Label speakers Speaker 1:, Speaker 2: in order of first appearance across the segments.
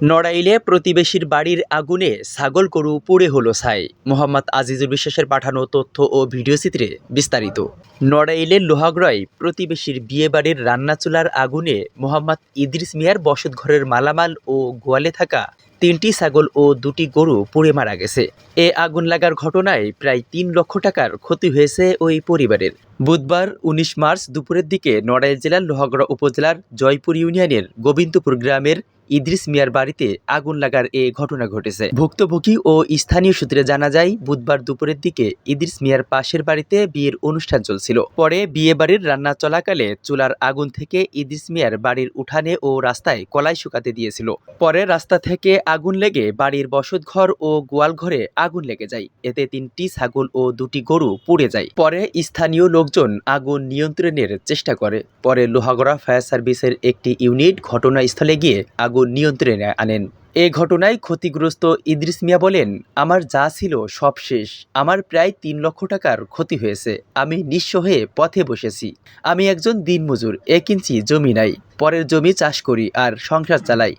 Speaker 1: নড়াইলে প্রতিবেশীর বাড়ির আগুনে ছাগল গরু পুড়ে হলো ছাই। মোহাম্মদ আজিজুল বিশ্বাসের পাঠানো তথ্য ও ভিডিও চিত্রে বিস্তারিত। নড়াইলের লোহাগড়ায় প্রতিবেশীর বিয়ে বাড়ির রান্না চুলার আগুনে মোহাম্মদ ইদ্রিস মিয়ার বসতঘরের মালামাল ও গোয়ালে থাকা তিনটি ছাগল ও দুটি গরু পুড়ে মারা গেছে। এ আগুন লাগার ঘটনায় প্রায় তিন লক্ষ টাকার ক্ষতি হয়েছে ওই পরিবারের। বুধবার উনিশ মার্চ দুপুরের দিকে নড়াইল জেলার লোহাগড়া উপজেলার জয়পুর ইউনিয়নের গোবিন্দপুর গ্রামের ইদ্রিস মিয়ার বাড়িতে আগুন লাগার এ ঘটনা ঘটেছে। ভুক্তভোগী ও স্থানীয় সূত্রে জানা যায়, বুধবার দুপুরের দিকে ইদ্রিস মিয়ার পাশের বাড়িতে বিয়ের অনুষ্ঠান চলছিল। পরে বিয়ে বাড়ির রান্না চলাকালে চুলার আগুন থেকে ইদ্রিস মিয়ার বাড়ির উঠানে ও রাস্তায় কলাই শুকাতে দিয়েছিল। পরে রাস্তা থেকে আগুন লেগে বাড়ির বসতঘর ও গোয়াল ঘরে আগুন লেগে যায়। এতে তিনটি ছাগল ও দুটি গরু পুড়ে যায়। পরে স্থানীয় লোকজন আগুন নিয়ন্ত্রণের চেষ্টা করে। পরে লোহাগড়া ফায়ার সার্ভিসের একটি ইউনিট ঘটনাস্থলে গিয়ে আগুন নিয়ন্ত্রণে আনেন। এ ঘটনায় ক্ষতিগ্রস্ত ইদ্রিস মিয়া বলেন, আমার যা ছিল সব শেষ। আমার প্রায় তিন লক্ষ টাকার ক্ষতি হয়েছে। আমি নিঃস্ব হয়ে পথে বসেছি। আমি একজন দিনমজুর। এক ইঞ্চি জমি নাই। পরের জমি চাষ করি আর সংসার চালাই।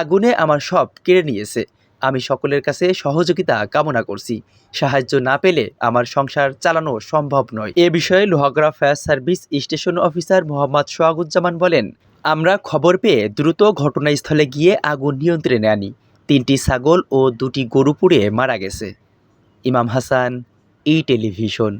Speaker 1: আগুনে আমার সব কেড়ে নিয়েছে। আমি সকলের কাছে সহযোগিতা কামনা করছি। সাহায্য না পেলে আমার সংসার চালানো সম্ভব নয়। এ বিষয়ে Lohagara fire service station officer Mohammad Sohaguzzaman বলেন আমরা খবর পেয়ে দ্রুত ঘটনাস্থলে গিয়ে আগুন নিয়ন্ত্রণে আনি। তিনটি ছাগল ও দুটি গরু পুড়ে মারা গেছে। ইমাম হাসান, ই টেলিভিশন।